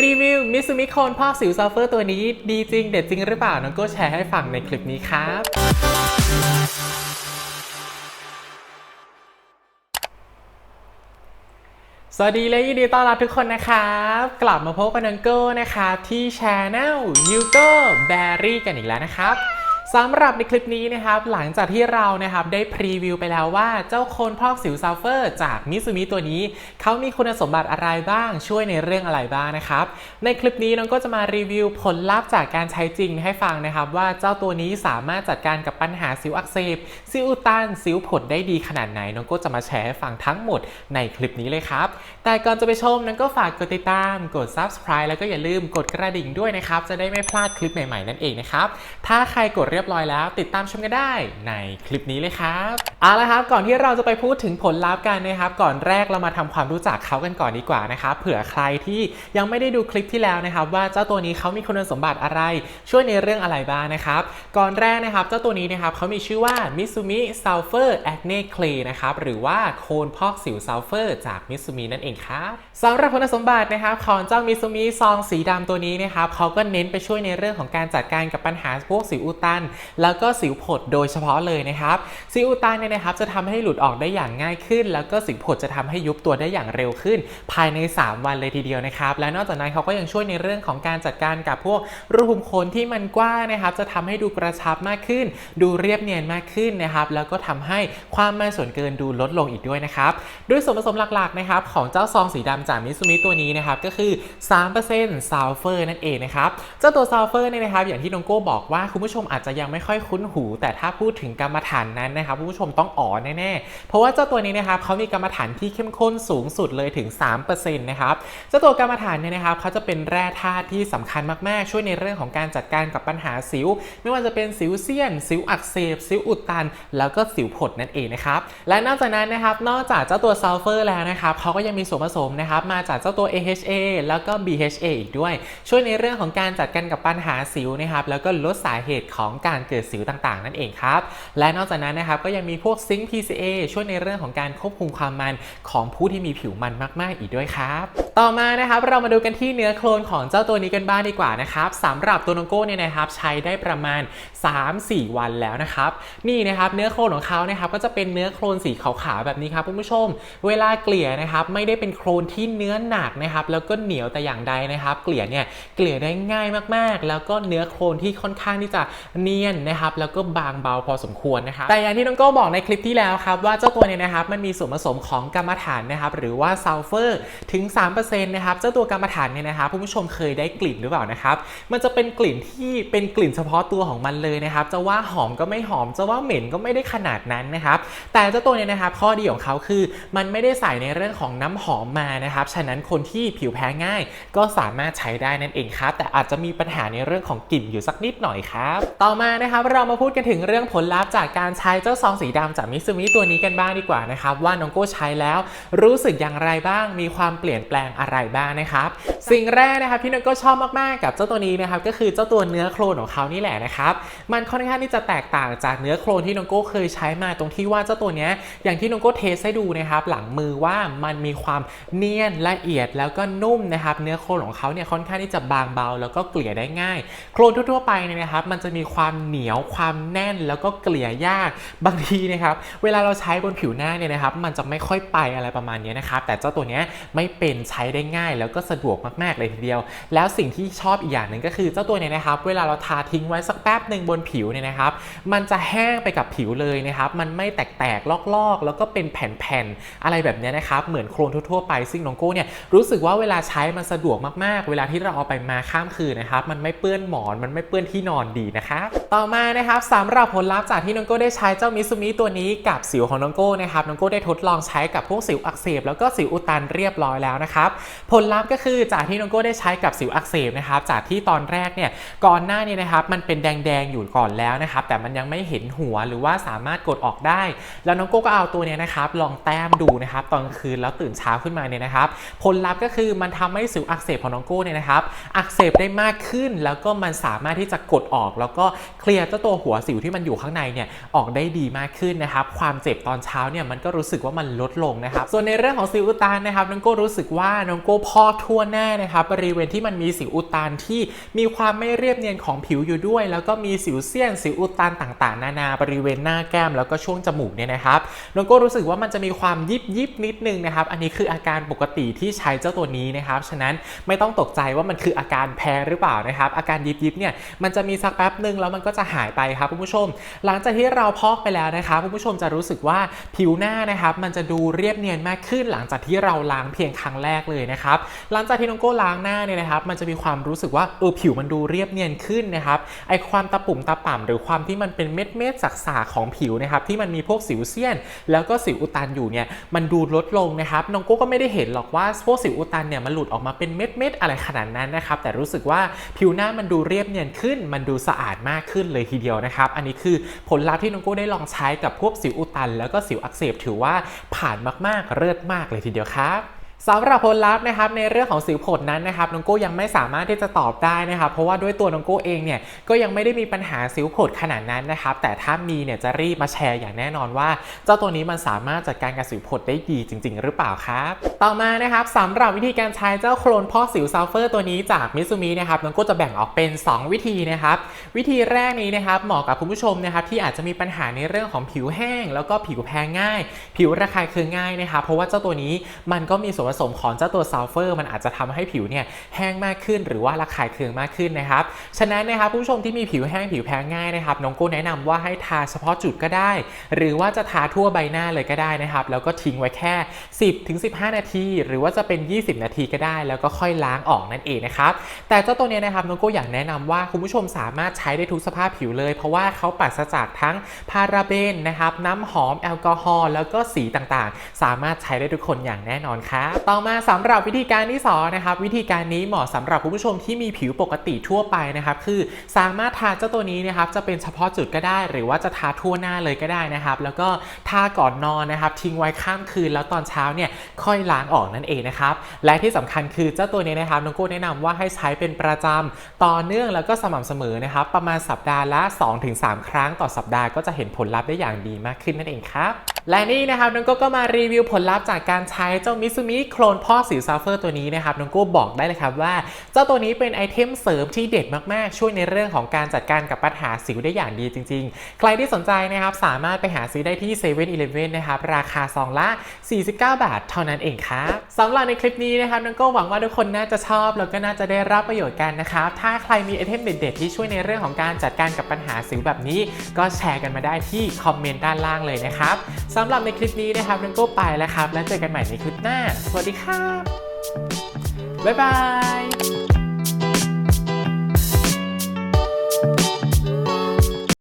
รีวิวมิซูมิโคนพอกสิวซัลเฟอร์ตัวนี้ ดีจริง เด็ดจริงหรือเปล่า น้องโก็แชร์ให้ฟังในคลิปนี้ครับสวัสดีและยินดีต้อนรับทุกคนนะครับ กลับมาพบกับนังโก้นะครับ ที่ช anel ยูโก้แบรี่กันอีกแล้วนะครับ สำหรับในคลิปนี้นะครับหลังจากที่เรานะครับได้พรีวิวไปแล้วว่าเจ้าโคนพอกสิวซัลเฟอร์จากมิซูมิตัวนี้ เขามีคุณสมบัติอะไรบ้างช่วยในเรื่องอะไรบ้างนะครับในคลิปนี้น้องก็จะมารีวิวผลลัพธ์จากการใช้จริงให้ฟังนะครับ ว่าเจ้าตัวนี้สามารถจัดการกับปัญหาสิวอักเสบสิวอุดตันสิวผดได้ดีขนาดไหนน้องก็จะมาแชร์ให้ฟังทั้งหมดในคลิปนี้เลยครับแต่ก่อนจะไปชมน้องก็ฝากกดติดตามกด subscribe แล้วก็อย่าลืมกดกระดิ่งด้วยนะครับจะได้ไม่พลาดคลิปใหม่ๆนั่นเองนะครับถ้าใครกดเรียบร้อยแล้ว ติดตามชมกันได้ในคลิปนี้เลยครับเอาละครับก่อนที่เราจะไปพูดถึงผลลัพธ์กันนะครับ ก่อนแรกเรามาทำความรู้จักเขากันก่อนดีกว่านะครับเผื่อใครที่ยังไม่ได้ดูคลิปที่แล้วนะครับ ว่าเจ้าตัวนี้เขามีคุณสมบัติอะไร ช่วยในเรื่องอะไรบ้างนะครับ ก่อนแรกนะครับเจ้าตัวนี้นะครับเขามีชื่อว่า Mitsumi Sulfur Acne Clay นะครับหรือว่าโคนพอกสิวซัลเฟอร์จาก Mitsumi นั่นเองครับสำหรับคุณสมบัตินะครับของเจ้า Mitsumi ซองสีดำตัวนี้นะครับเขาก็เน้นไปช่วยในเรื่องของการจัดการกับปัญหาพวกสิวอุดตันแล้วก็สิวผดโดยเฉพาะเลยนะครับสิวอุดตันเนี่ยนะครับจะทำให้หลุดออกได้อย่างง่ายขึ้น แล้วก็สิวผดจะทำให้ยุบตัวได้อย่างเร็วขึ้น ภายใน 3 วันเลยทีเดียวนะครับและนอกจากนั้นเขาก็ยังช่วยในเรื่องของการจัดการกับพวกรูขุมขนที่มันกว้างนะครับจะทำให้ดูกระชับมากขึ้น ดูเรียบเนียนมากขึ้นนะครับแล้วก็ทำให้ความมันส่วนเกินดูลดลงอีกด้วยนะครับด้วยส่วนผสมหลักๆนะครับของเจ้าซองสีดำจากมิซูมิตัวนี้นะครับก็คือ 3%ซัลเฟอร์นั่นเองนะครับเจ้าตัวซัลเฟอร์เนี่ยนะครับอย่างที่น้องโก้บอกว่าคุณผู้ชมอาจจะยังไม่ค่อยคุ้นหู แต่ถ้าพูดถึงกรรมฐานนั้นนะครับผู้ชมต้องอ๋อแน่ๆ เพราะว่าเจ้าตัวนี้นะครับเขามีกรรมฐานที่เข้มข้นสูงสุดเลยถึง 3%นะครับเจ้าตัวกรรมฐานเนี่ยนะครับเขาจะเป็นแร่ธาตุที่สำคัญมากๆ ช่วยในเรื่องของการจัดการกับปัญหาสิว ไม่ว่าจะเป็นสิวเซียน สิวอักเสบ สิวอุดตัน แล้วก็สิวผดนั่นเองนะครับและนอกจากนั้นนะครับนอกจากเจ้าตัวซัลเฟอร์แล้วนะครับเขาก็ยังมีส่วนผสมนะครับมาจากเจ้าตัว AHA แล้วก็ BHA อีกด้วย ช่วยในเรื่องของการจัดการกับปัญหาสิวนะครับแล้วก็ลดสาเหตุของการเกิดสิวต่างๆ นั่นเองครับ และนอกจากนั้นนะครับก็ยังมีพวกซิงค์ PCA ช่วยในเรื่องของการควบคุมความมันของผู้ที่มีผิวมันมาก ๆ อีกด้วยครับ ต่อมานะครับเรามาดูกันที่เนื้อโคลนของเจ้าตัวนี้กันบ้างดีกว่านะครับสำหรับตัวน้องโก้เนี่ยนะครับใช้ได้ประมาณ 3-4 วันแล้วนะครับนี่นะครับเนื้อโคลนของเขานะครับก็จะเป็นเนื้อโคลนสีขาวๆแบบนี้ครับคุณผู้ชม เวลาเกลี่ยนะครับไม่ได้เป็นโคลนที่เนื้อหนักนะครับแล้วก็เหนียวแต่อย่างใดนะครับ เกลี่ยเนี่ยเกลี่ยได้ง่ายมากๆ แล้วก็เนื้อโคลนที่ค่อนข้างที่จะเนียนนะครับแล้วก็บางเบาพอสมควรนะครับแต่อย่างที่น้องโก้บอกในคลิปที่แล้วครับว่าเจ้าตัวเนี่ยนะครับมันมีส่วนผสมของกรรมฐานนะครับหรือว่าซัลเฟอร์ถึง 3%นะครับเจ้าตัวกรรมฐานเนี่ยนะครับผู้ชมเคยได้กลิ่นหรือเปล่านะครับมันจะเป็นกลิ่นที่เป็นกลิ่นเฉพาะตัวของมันเลยนะครับจะว่าหอมก็ไม่หอมจะว่าเหม็นก็ไม่ได้ขนาดนั้นนะครับแต่เจ้าตัวเนี่ยนะครับข้อดีของเขาคือมันไม่ได้ใส่ในเรื่องของน้ำหอมมานะครับฉะนั้นคนที่ผิวแพ้ง่าย ก็สามารถใช้ได้นั่นเองครับแต่อาจจะมีปัญหาในเรื่องของกลิ่นอยู่สักนิดหน่อยครับต่อมานะครับเรามาพูดกันถึงเรื่องผลลัพธ์จากการใช้เจ้าซองสีดำจากมิซูมิตัวนี้กันบ้างดีกว่านะครับว่าน้องโก้ใช้แล้วรู้สึกอย่างไรบ้าง มีความเปลี่ยนแปลงอะไรบ้างนะครับ สิ่งแรกนะครับที่น้องโก้ชอบมากๆกับเจ้าตัวนี้นะครับก็คือเจ้าตัวเนื้อโคลนของเขานี่แหละนะครับมันค่อนข้างที่จะแตกต่างจากเนื้อโคลนที่น้องโก้เคยใช้มาตรงที่ว่าเจ้าตัวนี้อย่างที่น้องโก้เทสให้ดูนะครับหลังมือว่ามันมีความเนียนละเอียดแล้วก็นุ่มนะครับเนื้อโคลนของเขาเนี่ยค่อนข้างที่จะบางเบา แล้วก็เกลี่ยได้ง่าย โคลนทั่วๆไปเนี่ยนะครับมันจะมีความความเหนียวความแน่นแล้วก็เกลี่ยยากบางทีนะครับเวลาเราใช้บนผิวหน้าเนี่ยนะครับ มันจะไม่ค่อยไปอะไรประมาณนี้นะครับแต่เจ้าตัวเนี้ยไม่เป็นใช้ได้ง่าย แล้วก็สะดวกมากๆเลยทีเดียว แล้วสิ่งที่ชอบอีกอย่างหนึ่งก็คือเจ้าตัวเนี่ยนะครับ เวลาเราทาทิ้งไว้สักแป๊บหนึ่งบนผิวเนี่ยนะครับ มันจะแห้งไปกับผิวเลยนะครับ มันไม่แตกๆลอกๆ แล้วก็เป็นแผ่นๆอะไรแบบนี้นะครับเหมือนโครนทั่วๆไปซึ่งน้องโก้เนี่ยรู้สึกว่าเวลาใช้มันสะดวกมากๆ เวลาที่เราเอาไปมาข้ามคืนนะครับ มันไม่เปื้อนหมอนมันไม่เปื้อนที่นอนดีนะครับต่อมานะครับสำหรับผลลัพธ์จากที่น้องโก้ได้ใช้เจ้ามิซูมิตัวนี้กับสิวของน้องโก้นะครับน้องโก้ได้ทดลองใช้กับพวกสิวอักเสบแล้วก็สิวอุดตันเรียบร้อยแล้วนะครับผลลัพธ์ก็คือจากที่น้องโก้ได้ใช้กับสิวอักเสบนะครับจากที่ตอนแรกเนี่ยก่อนหน้านี้นะครับมันเป็นแดงๆอยู่ก่อนแล้วนะครับแต่มันยังไม่เห็นหัวหรือว่าสามารถกดออกได้ แล้วน้องโก้ก็เอาตัวเนี้ยนะครับลองแต้มดูนะครับตอนคืนแล้วตื่นเช้าขึ้นมาเนี่ยนะครับผลลัพธ์ก็คือมันทำให้สิวอักเสบของน้องโก้เนี่ยนะครับอักเสบได้มากขึ้นแล้วก็มันสามารถที่จะกดออกแล้วก็เคลียร์เจ้าตัวหัวสิวที่มันอยู่ข้างในเนี่ยออกได้ดีมากขึ้นนะครับความเจ็บตอนเช้าเนี่ยมันก็รู้สึกว่ามันลดลงนะครับส่วนในเรื่องของสิวอุดตันนะครับน้องโก้รู้สึกว่าน้องโก้พอกทั่วหน้านะครับบริเวณที่มันมีสิวอุดตันที่มีความไม่เรียบเนียนของผิวอยู่ด้วย แล้วก็มีสิวเซียนสิวอุดตันต่างๆ นานาบริเวณหน้าแก้มแล้วก็ช่วงจมูกเนี่ยนะครับน้องโก้รู้สึกว่ามันจะมีความยิบยิบนิดนึงนะครับอันนี้คืออาการปกติที่ใช้เจ้าตัวนี้นะครับฉะนั้นไม่ต้องตกใจว่ามันคืออาการแพ้หรือเปล่านะครับอาการยิบยิบเนี่ยมันจะมีสักแป๊บหนึ่งแล้วมันก็จะหายไปครับคุณผู้ชม หลังจากที่เราพอกไปแล้วนะครับคุณผู้ชมจะรู้สึกว่าผิวหน้านะครับมันจะดูเรียบเนียนมากขึ้น หลังจากที่เราล้างเพียงครั้งแรกเลยนะครับหลังจากที่น้องโก้ล้างหน้าเนี่ยนะครับมันจะมีความรู้สึกว่าเออผิวมันดูเรียบเนียนขึ้นนะครับไอความตะปุ่มตะป่ำหรือความที่มันเป็นเม็ดเม็ดสักๆของผิวนะครับที่มันมีพวกสิวเซียน แล้วก็สิวอุดตันอยู่เนี่ยมันดูลดลงนะครับน้องโก้ก็ไม่ได้เห็นหรอกว่าพวกสิวอุดตันเนี่ยมันหลุดออกมาเป็นเม็ดเม็ดอะไรขนาดนั้นนะครับแต่รู้สึกว่าผิวหน้ามันดูเรียบเนียนขึ้น มันดูสะอาดมากขึ้นเลยทีเดียวนะครับ อันนี้คือผลลัพธ์ที่น้องกู้ได้ลองใช้กับพวกสิวอุดตัน แล้วก็สิวอักเสบถือว่าผ่านมากๆเลิศมากเลยทีเดียวครับ สำหรับผลลัพธ์นะครับในเรื่องของสิวผดนั้นนะครับน้องโก้ยังไม่สามารถที่จะตอบได้นะครับ เพราะว่าด้วยตัวน้องโก้เองเนี่ยก็ยังไม่ได้มีปัญหาสิวผดขนาดนั้นนะครับ แต่ถ้ามีเนี่ยจะรีบมาแชร์อย่างแน่นอนว่า เจ้าตัวนี้มันสามารถจัดการกับสิวผดได้ดีจริง ๆ หรือเปล่าครับ ต่อมานะครับสำหรับวิธีการใช้เจ้าโครนพอกสิวซัลเฟอร์ตัวนี้จากมิซูมินะครับน้องโก้จะแบ่งออกเป็น 2 วิธีนะครับวิธีแรกนี้นะครับเหมาะกับคุณผู้ชมนะครับที่อาจจะมีปัญหาในเรื่องของผิวแห้ง แล้วก็ผิวแพ้ง่าย ผิวระคายเคืองง่ายนะครับเพราะว่าเจ้าตัวนี้มันก็มีส่วนผสมของเจ้าตัวซัลเฟอร์ มันอาจจะทำให้ผิวเนี่ยแห้งมากขึ้น หรือว่าระคายเคืองมากขึ้นนะครับ ฉะนั้นนะครับผู้ชมที่มีผิวแห้งผิวแพ้ง่ายนะครับน้องโก้แนะนำว่าให้ทาเฉพาะจุดก็ได้ หรือว่าจะทาทั่วใบหน้าเลยก็ได้นะครับแล้วก็ทิ้งไว้แค่ 10ถึง15 นาที หรือว่าจะเป็น 20 นาทีก็ได้ แล้วก็ค่อยล้างออกนั่นเองนะครับแต่เจ้าตัวเนี้ยนะครับน้องโก้อยากแนะนำว่าคุณผู้ชมสามารถใช้ได้ทุกสภาพผิวเลย เพราะว่าเขาปราศจากทั้งพาราเบนนะครับน้ำหอมแอลกอฮอล์แล้วก็สีต่างๆ สามารถใช้ได้ทุกคนอย่างแน่นอนครับต่อมาสำหรับวิธีการที่สองนะครับวิธีการนี้เหมาะสำหรับคุณผู้ชมที่มีผิวปกติทั่วไปนะครับคือสามารถทาเจ้าตัวนี้นะครับจะเป็นเฉพาะจุดก็ได้ หรือว่าจะทาทั่วหน้าเลยก็ได้นะครับ แล้วก็ทาก่อนนอนนะครับ ทิ้งไว้ข้ามคืนแล้วตอนเช้าเนี่ยค่อยล้างออกนั่นเองนะครับและที่สำคัญคือเจ้าตัวนี้นะครับน้องโก้แนะนำว่าให้ใช้เป็นประจำต่อเนื่องแล้วก็สม่ำเสมอนะครับ ประมาณสัปดาห์ละ 2-3 ครั้งต่อสัปดาห์ก็จะเห็นผลลัพธ์ได้อย่างดีมากขึ้นนั่นเองครับ และนี่นะครับน้องโก้ก็มารีวิวผลลัพธ์จากการใช้เจ้ามิซูมิโคลนพ่อสิวซัลเฟอร์ตัวนี้นะครับน้องโก้บอกได้เลยครับว่า เจ้าตัวนี้เป็นไอเทมเสริมที่เด็ดมากๆ ช่วยในเรื่องของการจัดการกับปัญหาสิวได้อย่างดีจริง ๆ ใครที่สนใจนะครับสามารถไปหาซื้อได้ที่7 e เ e ่ e อนะครับราคาซองละ 49 บาท เท่านั้นเองครับสำหรับในคลิปนี้นะครับน้องโก้หวังว่าทุกคนน่าจะชอบแล้วก็น่าจะได้รับประโยชน์กันนะครับถ้าใครมีไอเทมเด็ดๆที่ช่วยในเรื่องของการจัดการกับปัญหาสิวแบบนี้ ก็แชร์กันมาได้ที่คอมเมนต์ด้านล่างเลยนะครับสำหรับในคลิปนี้นะครับนังโก้ไปแล้วครับ แล้วเจอกันใหม่ในคลิปหน้า สวัสดีครับ บ๊ายบาย